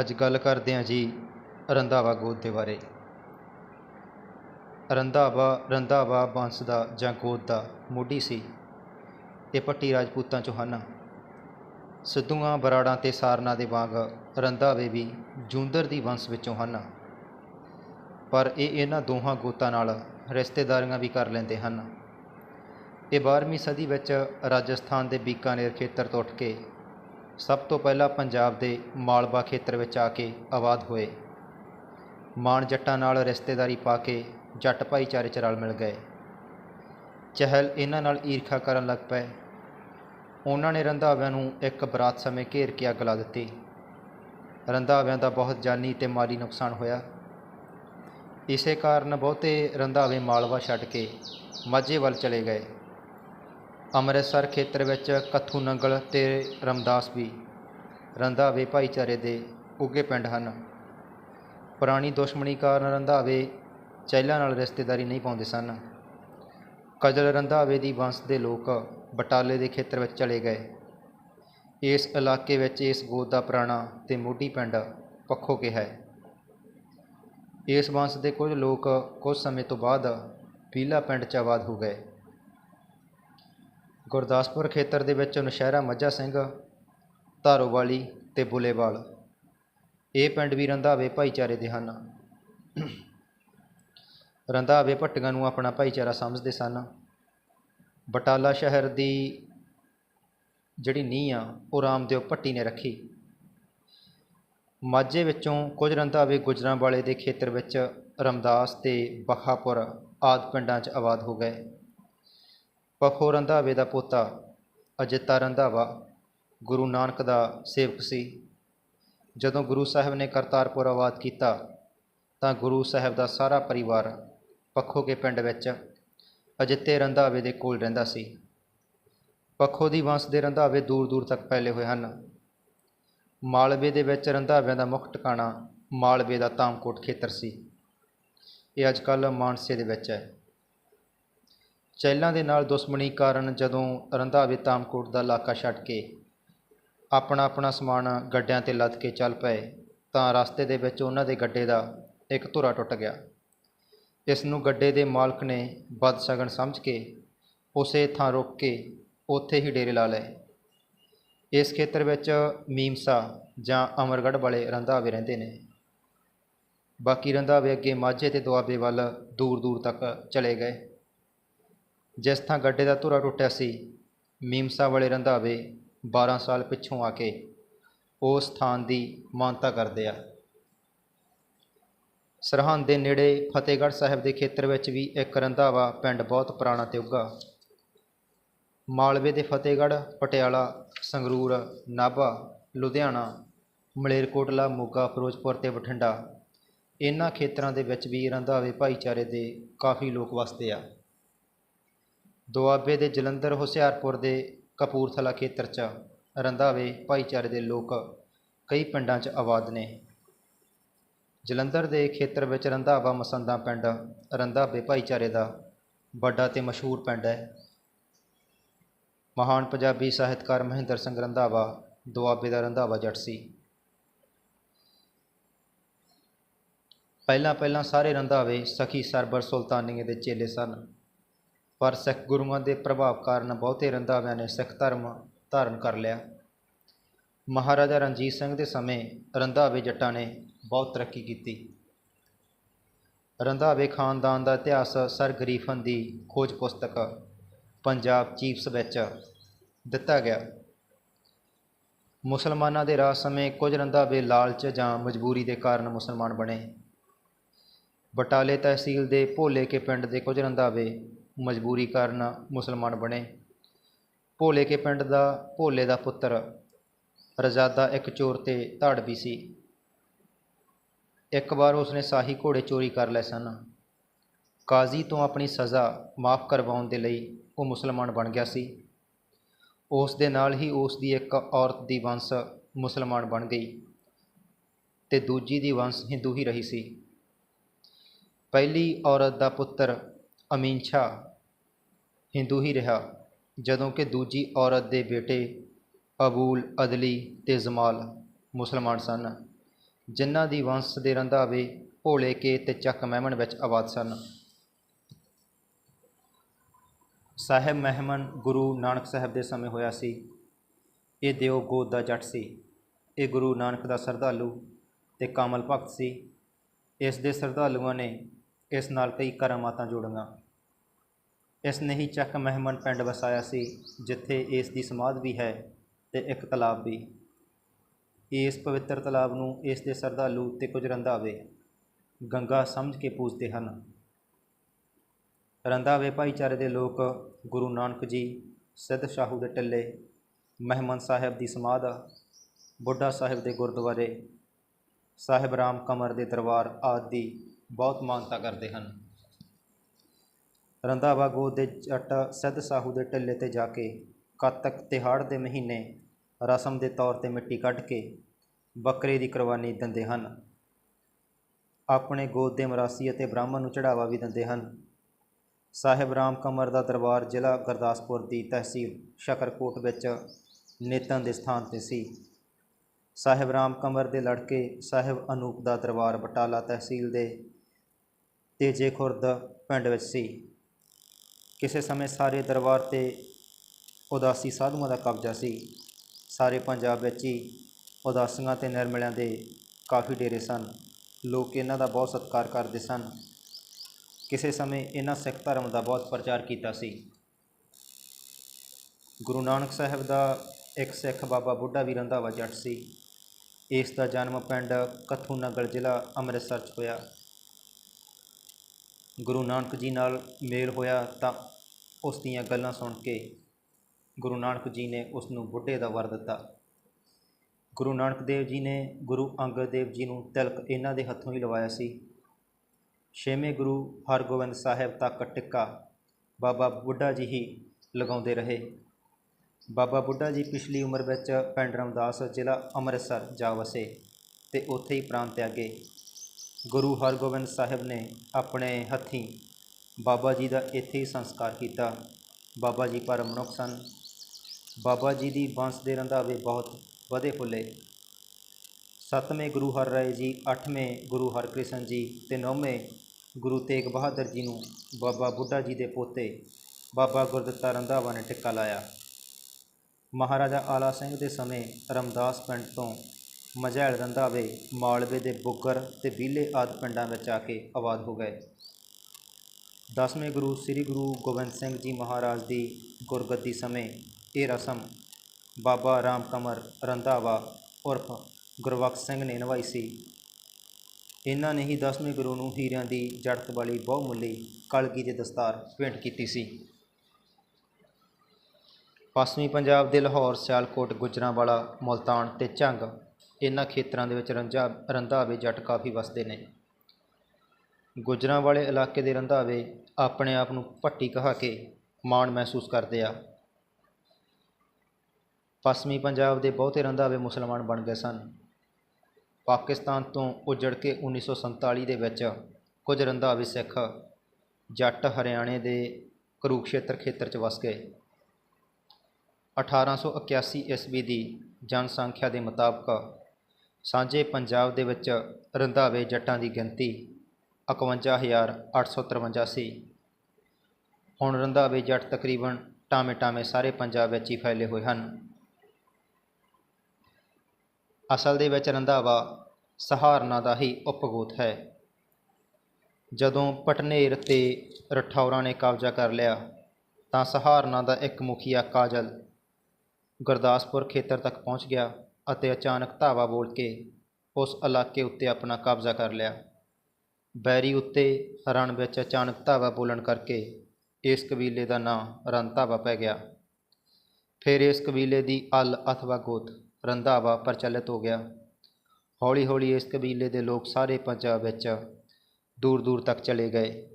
ਅੱਜ ਗੱਲ ਕਰਦੇ ਹਾਂ ਜੀ ਰੰਧਾਵਾ ਗੋਤ ਦੇ ਬਾਰੇ। ਰੰਧਾਵਾ ਰੰਧਾਵਾ ਬੰਸ ਦਾ ਜਾਂ ਗੋਤ ਦਾ ਮੋਢੀ ਸੀ। ਇਹ ਪੱਟੀ ਰਾਜਪੂਤਾਂ ਚੋਂ ਹਨ। ਸਿੱਧੂਆਂ, ਬਰਾੜਾਂ ਤੇ ਸਾਰਨਾ ਦੇ ਵਾਂਗ ਰੰਧਾਵੇ ਵੀ ਜੂੰਦਰ ਦੀ ਵੰਸ਼ ਵਿੱਚੋਂ ਹਨ। ਪਰ ਇਹ ਇਹਨਾਂ ਦੋਹਾਂ ਗੋਤਾਂ ਨਾਲ ਰਿਸ਼ਤੇਦਾਰੀਆਂ ਵੀ ਕਰ ਲੈਂਦੇ ਹਨ। ਇਹ 12ਵੀਂ ਸਦੀ ਵਿੱਚ ਰਾਜਸਥਾਨ ਦੇ ਬੀਕਾਨੇਰ ਖੇਤਰ ਤੋਂ ਉੱਠ ਕੇ ਸਭ ਤੋਂ ਪਹਿਲਾਂ ਪੰਜਾਬ ਦੇ ਮਾਲਵਾ ਖੇਤਰ ਵਿੱਚ ਆ ਕੇ ਆਬਾਦ ਹੋਏ। ਮਾਣ ਜੱਟਾਂ ਨਾਲ ਰਿਸ਼ਤੇਦਾਰੀ ਪਾ ਕੇ ਜੱਟ ਭਾਈਚਾਰੇ 'ਚ ਰਲ ਮਿਲ ਗਏ। ਚਹਿਲ ਇਹਨਾਂ ਨਾਲ ਈਰਖਾ ਕਰਨ ਲੱਗ ਪਏ। ਉਹਨਾਂ ਨੇ ਰੰਧਾਵਿਆਂ ਨੂੰ ਇੱਕ ਬਰਾਤ ਸਮੇਂ ਘੇਰ ਕੇ ਅੱਗ ਲਾ ਦਿੱਤੀ। ਰੰਧਾਵਿਆਂ ਦਾ ਬਹੁਤ ਜਾਨੀ ਤੇ ਮਾਲੀ ਨੁਕਸਾਨ ਹੋਇਆ। ਇਸੇ ਕਾਰਨ ਬਹੁਤੇ ਰੰਧਾਵੇ ਮਾਲਵਾ ਛੱਡ ਕੇ ਮਾਝੇ ਵੱਲ ਚਲੇ ਗਏ। ਅੰਮ੍ਰਿਤਸਰ ਖੇਤਰ ਵਿੱਚ ਕੱਥੂ ਨੰਗਲ ਤੇ ਰਮਦਾਸ ਵੀ ਰੰਧਾਵੇ ਭਾਈਚਾਰੇ ਦੇ ਉੱਗੇ ਪਿੰਡ ਹਨ। ਪੁਰਾਣੀ ਦੁਸ਼ਮਣੀ ਕਾਰਨ ਰੰਧਾਵੇ ਚਹਿਲਾਂ ਨਾਲ ਰਿਸ਼ਤੇਦਾਰੀ ਨਹੀਂ ਪਾਉਂਦੇ ਸਨ। ਕਜਲ ਰੰਧਾਵੇ ਦੀ ਵੰਸ਼ ਦੇ ਲੋਕ ਬਟਾਲੇ ਦੇ ਖੇਤਰ ਵਿੱਚ ਚਲੇ ਗਏ। ਇਸ ਇਲਾਕੇ ਵਿੱਚ ਇਸ ਗੋਤ ਦਾ ਪੁਰਾਣਾ ਤੇ ਮੋਢੀ ਪਿੰਡ ਪੱਖੋ ਕੇ ਹੈ। ਇਸ ਵੰਸ਼ ਦੇ ਕੁਝ ਲੋਕ ਕੁਝ ਸਮੇਂ ਤੋਂ ਬਾਅਦ ਪੀਲਾ ਪਿੰਡ ਚ ਆਬਾਦ ਹੋ ਗਏ। ਗੁਰਦਾਸਪੁਰ ਖੇਤਰ ਦੇ ਵਿੱਚ ਨੌਸ਼ਹਿਰਾ ਮੱਝਾ ਸਿੰਘ, ਧਾਰੋਵਾਲੀ ਅਤੇ ਬੁਲੇਵਾਲ ਇਹ ਪਿੰਡ ਵੀ ਰੰਧਾਵੇ ਭਾਈਚਾਰੇ ਦੇ ਹਨ। ਰੰਧਾਵੇ ਭੱਟੀਆਂ ਨੂੰ ਆਪਣਾ ਭਾਈਚਾਰਾ ਸਮਝਦੇ ਸਨ। ਬਟਾਲਾ ਸ਼ਹਿਰ ਦੀ ਜਿਹੜੀ ਨੀਂਹ ਆ, ਉਹ ਰਾਮਦੇਵ ਭੱਟੀ ਨੇ ਰੱਖੀ। ਮਾਝੇ ਵਿੱਚੋਂ ਕੁਝ ਰੰਧਾਵੇ ਗੁਜਰਾਂ ਵਾਲੇ ਦੇ ਖੇਤਰ ਵਿੱਚ ਰਮਦਾਸ ਤੇ ਬਖਾਪੁਰ ਆਦਿ ਪਿੰਡਾਂ 'ਚ ਆਬਾਦ ਹੋ ਗਏ। ਪਖੋ ਰੰਧਾਵੇ ਦਾ ਪੋਤਾ ਅਜਿੱਤਾ ਰੰਧਾਵਾ ਗੁਰੂ ਨਾਨਕ ਦਾ ਸੇਵਕ ਸੀ। ਜਦੋਂ ਗੁਰੂ ਸਾਹਿਬ ਨੇ ਕਰਤਾਰਪੁਰ ਆਬਾਦ ਕੀਤਾ, ਤਾਂ ਗੁਰੂ ਸਾਹਿਬ ਦਾ ਸਾਰਾ ਪਰਿਵਾਰ ਪੱਖੋ ਕੇ ਪਿੰਡ ਵਿੱਚ ਅਜਿੱਤੇ ਰੰਧਾਵੇ ਦੇ ਕੋਲ ਰਹਿੰਦਾ ਸੀ। ਪੱਖੋ ਦੀ ਵੰਸ਼ ਦੇ ਰੰਧਾਵੇ ਦੂਰ ਦੂਰ ਤੱਕ ਫੈਲੇ ਹੋਏ ਹਨ। ਮਾਲਵੇ ਦੇ ਵਿੱਚ ਰੰਧਾਵਿਆਂ ਦਾ ਮੁੱਖ ਟਿਕਾਣਾ ਮਾਲਵੇ ਦਾ ਤਾਮਕੋਟ ਖੇਤਰ ਸੀ। ਇਹ ਅੱਜ ਕੱਲ੍ਹ ਮਾਨਸੇ ਦੇ ਵਿੱਚ ਹੈ। ਚਹਿਲਾਂ ਦੇ ਨਾਲ ਦੁਸ਼ਮਣੀ ਕਾਰਨ ਜਦੋਂ ਰੰਧਾਵੇ ਤਾਮਕੋਟ ਦਾ ਇਲਾਕਾ ਛੱਡ ਕੇ ਆਪਣਾ ਆਪਣਾ ਸਮਾਨ ਗੱਡਿਆਂ ਤੇ ਲੱਦ ਕੇ ਚੱਲ ਪਏ, ਤਾਂ ਰਸਤੇ ਦੇ ਵਿੱਚ ਉਹਨਾਂ ਦੇ ਗੱਡੇ ਦਾ ਇੱਕ ਧੁਰਾ ਟੁੱਟ ਗਿਆ। ਇਸ ਨੂੰ ਗੱਡੇ ਦੇ ਮਾਲਕ ਨੇ ਬਦਸ਼ਗਨ ਸਮਝ ਕੇ ਉਸੇ ਥਾਂ ਰੁਕ ਕੇ ਉੱਥੇ ਹੀ ਡੇਰੇ ਲਾ ਲਏ। ਇਸ ਖੇਤਰ ਵਿੱਚ ਮੀਮਸਾ ਜਾਂ ਅਮਰਗੜ੍ਹ ਵਾਲੇ ਰੰਧਾਵੇ ਰਹਿੰਦੇ ਨੇ। ਬਾਕੀ ਰੰਧਾਵੇ ਅੱਗੇ ਮਾਝੇ ਤੇ ਦੁਆਬੇ ਵੱਲ ਦੂਰ ਦੂਰ ਤੱਕ ਚਲੇ ਗਏ। ਜਿਸ ਥਾਂ ਗੱਡੇ ਦਾ ਧੁਰਾ ਟੁੱਟਿਆ ਸੀ, ਮੀਮਸਾ ਵਾਲੇ ਰੰਧਾਵੇ 12 ਸਾਲ ਪਿੱਛੋਂ ਆ ਕੇ ਉਸ ਸਥਾਨ ਦੀ ਮਾਨਤਾ ਕਰਦੇ ਆ। ਸਰਹੰਦ ਦੇ ਨੇੜੇ ਫਤਿਹਗੜ੍ਹ ਸਾਹਿਬ ਦੇ ਖੇਤਰ ਵਿੱਚ ਵੀ ਇੱਕ ਰੰਧਾਵਾ ਪਿੰਡ ਬਹੁਤ ਪੁਰਾਣਾ ਤੇ ਉੱਘਾ। ਮਾਲਵੇ ਦੇ ਫਤਿਹਗੜ੍ਹ, ਪਟਿਆਲਾ, ਸੰਗਰੂਰ, ਨਾਭਾ, ਲੁਧਿਆਣਾ, ਮਲੇਰਕੋਟਲਾ, ਮੋਗਾ, ਫਿਰੋਜ਼ਪੁਰ ਤੇ ਬਠਿੰਡਾ ਇਹਨਾਂ ਖੇਤਰਾਂ ਦੇ ਵਿੱਚ ਵੀ ਰੰਧਾਵੇ ਭਾਈਚਾਰੇ ਦੇ ਕਾਫੀ ਲੋਕ ਵਸਦੇ ਆ। ਦੁਆਬੇ ਦੇ ਜਲੰਧਰ, ਹੁਸ਼ਿਆਰਪੁਰ ਦੇ ਕਪੂਰਥਲਾ ਖੇਤਰ 'ਚ ਰੰਧਾਵੇ ਭਾਈਚਾਰੇ ਦੇ ਲੋਕ ਕਈ ਪਿੰਡਾਂ 'ਚ ਆਬਾਦ ਨੇ। ਜਲੰਧਰ ਦੇ ਖੇਤਰ ਵਿੱਚ ਰੰਧਾਵਾ ਮਸੰਦਾ ਪਿੰਡ ਰੰਧਾਵੇ ਭਾਈਚਾਰੇ ਦਾ ਵੱਡਾ ਤੇ ਮਸ਼ਹੂਰ ਪਿੰਡ ਹੈ। ਮਹਾਨ ਪੰਜਾਬੀ ਸਾਹਿਤਕਾਰ ਮਹਿੰਦਰ ਸਿੰਘ ਰੰਧਾਵਾ ਦੁਆਬੇ ਦਾ ਰੰਧਾਵਾ ਜੱਟ ਸੀ। ਪਹਿਲਾਂ ਪਹਿਲਾਂ ਸਾਰੇ ਰੰਧਾਵੇ ਸਖੀ ਸਰਬਰ ਸੁਲਤਾਨੀਏ ਦੇ ਚੇਲੇ ਸਨ। ਪਰ ਸਿੱਖ ਗੁਰੂਆਂ ਦੇ ਪ੍ਰਭਾਵ ਕਾਰਨ ਬਹੁਤੇ ਰੰਧਾਵਿਆਂ ਨੇ ਸਿੱਖ ਧਰਮ ਧਾਰਨ ਕਰ ਲਿਆ। ਮਹਾਰਾਜਾ ਰਣਜੀਤ ਸਿੰਘ ਦੇ ਸਮੇਂ ਰੰਧਾਵੇ ਜੱਟਾਂ ਨੇ ਬਹੁਤ ਤਰੱਕੀ ਕੀਤੀ। ਰੰਧਾਵੇ ਖਾਨਦਾਨ ਦਾ ਇਤਿਹਾਸ ਸਰ ਗਰੀਫਨ ਦੀ ਖੋਜ ਪੁਸਤਕ ਪੰਜਾਬ ਚੀਫਸ ਵਿੱਚ ਦਿੱਤਾ ਗਿਆ। ਮੁਸਲਮਾਨਾਂ ਦੇ ਰਾਜ ਸਮੇਂ ਕੁਝ ਰੰਧਾਵੇ ਲਾਲਚ ਜਾਂ ਮਜਬੂਰੀ ਦੇ ਕਾਰਨ ਮੁਸਲਮਾਨ ਬਣੇ। ਬਟਾਲੇ ਤਹਿਸੀਲ ਦੇ ਭੋਲੇ ਕੇ ਪਿੰਡ ਦੇ ਕੁਝ ਰੰਧਾਵੇ ਮਜਬੂਰੀ ਕਾਰਨ ਮੁਸਲਮਾਨ ਬਣੇ। ਭੋਲੇ ਕੇ ਪਿੰਡ ਦਾ ਭੋਲੇ ਦਾ ਪੁੱਤਰ ਰਜ਼ਾਦਾ ਇੱਕ ਚੋਰ ਤੇ ਧਾੜਵੀ ਸੀ। ਇੱਕ ਵਾਰ ਉਸਨੇ ਸਾਹੀ ਘੋੜੇ ਚੋਰੀ ਕਰ ਲਏ ਸਨ। ਕਾਜ਼ੀ ਤੋਂ ਆਪਣੀ ਸਜ਼ਾ ਮਾਫ ਕਰਵਾਉਣ ਦੇ ਲਈ ਉਹ ਮੁਸਲਮਾਨ ਬਣ ਗਿਆ ਸੀ। ਉਸ ਦੇ ਨਾਲ ਹੀ ਉਸ ਦੀ ਇੱਕ ਔਰਤ ਦੀ ਵੰਸ਼ ਮੁਸਲਮਾਨ ਬਣ ਗਈ ਤੇ ਦੂਜੀ ਦੀ ਵੰਸ਼ ਹਿੰਦੂ ਹੀ ਰਹੀ ਸੀ। ਪਹਿਲੀ ਔਰਤ ਦਾ ਪੁੱਤਰ ਅਮੀਨ ਸ਼ਾਹ ਹਿੰਦੂ ਹੀ ਰਿਹਾ, ਜਦੋਂ ਕਿ ਦੂਜੀ ਔਰਤ ਦੇ ਬੇਟੇ ਅਬੂਲ, ਅਦਲੀ ਤੇ ਜ਼ਮਾਲ ਮੁਸਲਮਾਨ ਸਨ, ਜਿਨ੍ਹਾਂ ਦੀ ਵੰਸ਼ ਦੇ ਰੰਧਾਵੇ, ਭੋਲੇ ਕੇ ਤੇ ਚੱਕ ਮਹਿਮਨ ਵਿੱਚ ਆਬਾਦ ਸਨ। ਸਾਹਿਬ ਮਹਿਮਨ ਗੁਰੂ ਨਾਨਕ ਸਾਹਿਬ ਦੇ ਸਮੇਂ ਹੋਇਆ ਸੀ। ਇਹ ਦਿਓ ਗੋਦ ਦਾ ਜੱਟ ਸੀ। ਇਹ ਗੁਰੂ ਨਾਨਕ ਦਾ ਸਰਧਾਲੂ ਤੇ ਕਾਮਲ ਭਗਤ ਸੀ। ਇਸ ਦੇ ਸਰਧਾਲੂਆਂ ਨੇ ਇਸ ਨਾਲ ਕਈ ਕਰਾਮਾਤਾਂ ਜੋੜੀਆਂ। ਇਸ ਨੇ ਹੀ ਚੱਕ ਮਹਿਮਨ ਪਿੰਡ ਵਸਾਇਆ ਸੀ, ਜਿੱਥੇ ਇਸ ਦੀ ਸਮਾਧ ਵੀ ਹੈ ਤੇ ਇੱਕ ਤਲਾਬ ਵੀ। ਇਸ ਪਵਿੱਤਰ ਤਲਾਬ ਨੂੰ ਇਸ ਦੇ ਸਰਧਾਲੂ ਤੇ ਕੁਝ ਰੰਧਾਵੇ, ਗੰਗਾ ਸਮਝ ਕੇ ਪੂਜਦੇ ਹਨ। ਰੰਧਾਵੇ ਭਾਈਚਾਰੇ ਦੇ ਲੋਕ ਗੁਰੂ ਨਾਨਕ ਜੀ, ਸਿੱਧ ਸ਼ਾਹੂ ਦੇ ਟਿੱਲੇ, ਮਹਿਮਨ ਸਾਹਿਬ ਦੀ ਸਮਾਧ, ਬੁੱਢਾ ਸਾਹਿਬ ਦੇ ਗੁਰਦੁਆਰੇ, ਸਾਹਿਬ ਰਾਮ ਕਮਰ ਦੇ ਦਰਬਾਰ ਆਦਿ ਬਹੁਤ ਮਾਨਤਾ ਕਰਦੇ ਹਨ। ਰੰਧਾਵਾ ਗੋਦ ਦੇ ਜੱਟ ਸਿੱਧ ਸਾਹੂ ਦੇ ਟਿੱਲੇ ਤੇ ਜਾ ਕੇ ਕੱਤਕ ਤਿਹਾੜ ਦੇ ਮਹੀਨੇ ਰਸਮ ਦੇ ਤੌਰ ਤੇ ਮਿੱਟੀ ਕੱਢ ਕੇ ਬੱਕਰੇ ਦੀ ਕੁਰਬਾਨੀ ਦਿੰਦੇ ਹਨ। ਆਪਣੇ ਗੋਦ ਦੇ ਮਰਾਸੀ ਅਤੇ ਬ੍ਰਾਹਮਣ ਨੂੰ ਚੜਾਵਾ ਵੀ ਦਿੰਦੇ ਹਨ। ਸਾਹਿਬ ਰਾਮ ਕਮਰ ਦਾ ਦਰਬਾਰ ਜ਼ਿਲ੍ਹਾ ਗੁਰਦਾਸਪੁਰ ਦੀ ਤਹਿਸੀਲ ਸ਼ਕਰਕੋਟ ਵਿੱਚ ਨੇਤਨ ਦੇ ਸਥਾਨ ਤੇ ਸੀ। ਸਾਹਿਬ ਰਾਮ ਕਮਰ ਦੇ ਲੜਕੇ ਸਾਹਿਬ ਅਨੂਪ ਦਾ ਦਰਬਾਰ ਬਟਾਲਾ ਤਹਿਸੀਲ ਦੇ ਤੇਜੇ ਖੁਰਦ ਪਿੰਡ ਵਿੱਚ ਸੀ। ਕਿਸੇ ਸਮੇਂ ਸਾਰੇ ਦਰਬਾਰ ਤੇ ਉਦਾਸੀ ਸਾਧੂਆਂ ਦਾ ਕਬਜ਼ਾ ਸੀ। ਸਾਰੇ ਪੰਜਾਬ ਵਿੱਚ ਹੀ ਉਦਾਸੀਆਂ ਤੇ ਨਿਰਮਲਿਆਂ ਦੇ ਕਾਫੀ ਡੇਰੇ ਸਨ। ਲੋਕ ਇਹਨਾਂ ਦਾ ਬਹੁਤ ਸਤਿਕਾਰ ਕਰਦੇ ਸਨ। ਕਿਸੇ ਸਮੇਂ ਇਹਨਾਂ ਸਿੱਖ ਧਰਮ ਦਾ ਬਹੁਤ ਪ੍ਰਚਾਰ ਕੀਤਾ ਸੀ। ਗੁਰੂ ਨਾਨਕ ਸਾਹਿਬ ਦਾ ਇੱਕ ਸਿੱਖ ਬਾਬਾ ਬੁੱਢਾ ਵੀ ਰੰਧਾਵਾ ਜੱਟ ਸੀ। ਇਸ ਦਾ ਜਨਮ ਪਿੰਡ ਕੱਥੂ ਨਗਰ ਜ਼ਿਲ੍ਹਾ ਅੰਮ੍ਰਿਤਸਰ 'ਚ ਹੋਇਆ। ਗੁਰੂ ਨਾਨਕ ਜੀ ਨਾਲ ਮੇਲ ਹੋਇਆ ਤਾਂ ਉਸ ਦੀਆਂ ਗੱਲਾਂ ਸੁਣ ਕੇ ਗੁਰੂ ਨਾਨਕ ਜੀ ਨੇ ਉਸ ਨੂੰ ਬੁੱਢੇ ਦਾ ਵਰ ਦਿੱਤਾ। ਗੁਰੂ ਨਾਨਕ ਦੇਵ ਜੀ ਨੇ ਗੁਰੂ ਅੰਗਦ ਦੇਵ ਜੀ ਨੂੰ ਤਿਲਕ ਇਹਨਾਂ ਦੇ ਹੱਥੋਂ ਹੀ ਲਵਾਇਆ ਸੀ। ਛੇਵੇਂ ਗੁਰੂ ਹਰਗੋਬਿੰਦ ਸਾਹਿਬ ਤੱਕ ਟਿੱਕਾ ਬਾਬਾ ਬੁੱਢਾ ਜੀ ਹੀ ਲਗਾਉਂਦੇ ਰਹੇ। ਬਾਬਾ ਬੁੱਢਾ ਜੀ ਪਿਛਲੀ ਉਮਰ ਵਿੱਚ ਪਿੰਡ ਰਮਦਾਸ ਜ਼ਿਲ੍ਹਾ ਅੰਮ੍ਰਿਤਸਰ ਜਾ ਵਸੇ ਤੇ ਉੱਥੇ ਹੀ ਪ੍ਰਾਣ ਤਿਆਗੇ ਗੁਰੂ ਹਰਗੋਬਿੰਦ ਸਾਹਿਬ ਨੇ ਆਪਣੇ ਹੱਥੀਂ ਬਾਬਾ ਜੀ ਦਾ ਇੱਥੇ ਹੀ ਸੰਸਕਾਰ ਕੀਤਾ। ਬਾਬਾ ਜੀ ਪਰ ਮਨੁੱਖ ਸਨ। ਬਾਬਾ ਜੀ ਦੀ ਬੰਸ ਦੇ ਰੰਧਾਵੇ ਬਹੁਤ ਵਧੇ ਫੁੱਲੇ। ਸੱਤਵੇਂ ਗੁਰੂ ਹਰ ਰਾਏ ਜੀ, ਅੱਠਵੇਂ ਗੁਰੂ ਹਰਕ੍ਰਿਸ਼ਨ ਜੀ ਤੇ ਨੌਵੇਂ ਗੁਰੂ ਤੇਗ ਬਹਾਦਰ ਜੀ ਨੂੰ ਬਾਬਾ ਬੁੱਢਾ ਜੀ ਦੇ ਪੋਤੇ ਬਾਬਾ ਗੁਰਦਿੱਤਾ ਰੰਧਾਵਾ ਨੇ ਟਿੱਕਾ ਲਾਇਆ। ਮਹਾਰਾਜਾ ਆਲਾ ਸਿੰਘ ਦੇ ਸਮੇਂ ਰਮਦਾਸ ਪਿੰਡ ਤੋਂ ਮਝੈਲ ਰੰਧਾਵੇ ਮਾਲਵੇ ਦੇ ਬੁੱਗਰ ਤੇ ਬੀਲੇ ਆਦਿ ਪਿੰਡਾਂ ਵਿੱਚ ਆ ਕੇ ਆਬਾਦ ਹੋ ਗਏ। ਦਸਵੇਂ ਗੁਰੂ, ਸ੍ਰੀ ਗੁਰੂ ਗੋਬਿੰਦ ਸਿੰਘ ਜੀ ਮਹਾਰਾਜ ਦੀ ਗੁਰਗੱਦੀ ਸਮੇਂ ਇਹ ਰਸਮ ਬਾਬਾ ਰਾਮ ਕਮਰ, ਰੰਧਾਵਾ, ਉਰਫ ਗੁਰਬਖਸ਼ ਸਿੰਘ ਨੇ ਨਿਭਾਈ ਸੀ। ਇਹਨਾਂ ਨੇ ਹੀ ਦਸਵੇਂ ਗੁਰੂ ਨੂੰ ਹੀਰਿਆਂ ਦੀ ਜੜਤ ਵਾਲੀ ਬਹੁਮੁੱਲੀ ਕਲਗੀ ਦੇ ਦਸਤਾਰ ਭੇਂਟ ਕੀਤੀ ਸੀ। ਪੱਛਮੀ ਪੰਜਾਬ ਦੇ ਲਾਹੌਰ, ਸਿਆਲਕੋਟ, ਗੁਜਰਾਂਵਾਲਾ, ਮੁਲਤਾਨ ਤੇ ਝੰਗ ਇਹਨਾਂ ਖੇਤਰਾਂ ਦੇ ਵਿੱਚ ਰੰਝਾ ਰੰਧਾਵੇ ਜੱਟ ਕਾਫੀ ਵਸਦੇ ਨੇ। ਗੁਜਰਾਂ ਵਾਲੇ ਇਲਾਕੇ ਦੇ ਰੰਧਾਵੇ ਆਪਣੇ ਆਪ ਨੂੰ ਭੱਟੀ ਕਹਾ ਕੇ ਮਾਣ ਮਹਿਸੂਸ ਕਰਦੇ ਆ। ਪੱਛਮੀ ਪੰਜਾਬ ਦੇ ਬਹੁਤੇ ਰੰਧਾਵੇ ਮੁਸਲਮਾਨ ਬਣ ਗਏ ਸਨ। ਪਾਕਿਸਤਾਨ ਤੋਂ ਉਜੜ ਕੇ 1947 ਦੇ ਵਿੱਚ ਕੁਝ ਰੰਧਾਵੇ ਸਿੱਖ ਜੱਟ ਹਰਿਆਣੇ ਦੇ ਕੁਰੂਕਸ਼ੇਤਰ ਖੇਤਰ 'ਚ ਵਸ ਗਏ। 1881 ਈਸਵੀ ਦੀ ਜਨਸੰਖਿਆ ਦੇ ਮੁਤਾਬਕ ਸਾਂਝੇ ਪੰਜਾਬ ਦੇ ਵਿੱਚ ਰੰਧਾਵੇ ਜੱਟਾਂ ਦੀ ਗਿਣਤੀ 51853 ਸੀ ਹੁਣ ਰੰਧਾਵੇ ਜੱਟ ਤਕਰੀਬਨ ਟਾਵੇਂ ਟਾਵੇਂ ਸਾਰੇ ਪੰਜਾਬ ਵਿੱਚ ਹੀ ਫੈਲੇ ਹੋਏ ਹਨ। ਅਸਲ ਦੇ ਵਿੱਚ ਰੰਧਾਵਾ ਸਹਾਰਨਾ ਦਾ ਹੀ ਉਪਗੋਤ ਹੈ। ਜਦੋਂ ਪਟਨੇਰ ਤੇ ਰਠੌਰਾਂ ਨੇ ਕਬਜ਼ਾ ਕਰ ਲਿਆ, ਤਾਂ ਸਹਾਰਨਾ ਦਾ ਇੱਕ ਮੁਖੀਆ ਕਾਜਲ ਗੁਰਦਾਸਪੁਰ ਖੇਤਰ ਤੱਕ ਪਹੁੰਚ ਗਿਆ। ਅਤੇ ਅਚਾਨਕ ਧਾਵਾ ਬੋਲ ਕੇ ਉਸ ਇਲਾਕੇ ਉੱਤੇ ਆਪਣਾ ਕਬਜ਼ਾ ਕਰ ਲਿਆ। ਬੈਰੀ ਉੱਤੇ ਰਣ ਵਿੱਚ ਅਚਾਨਕ ਧਾਵਾ ਬੋਲਣ ਕਰਕੇ ਇਸ ਕਬੀਲੇ ਦਾ ਨਾਂ ਰੰਧਾਵਾ ਪੈ ਗਿਆ। ਫਿਰ ਇਸ ਕਬੀਲੇ ਦੀ ਅਲ ਅਥਵਾ ਗੋਤ ਰੰਧਾਵਾ ਪ੍ਰਚਲਿਤ ਹੋ ਗਿਆ। ਹੌਲੀ ਹੌਲੀ ਇਸ ਕਬੀਲੇ ਦੇ ਲੋਕ ਸਾਰੇ ਪੰਜਾਬ ਵਿੱਚ ਦੂਰ ਦੂਰ ਤੱਕ ਚਲੇ ਗਏ।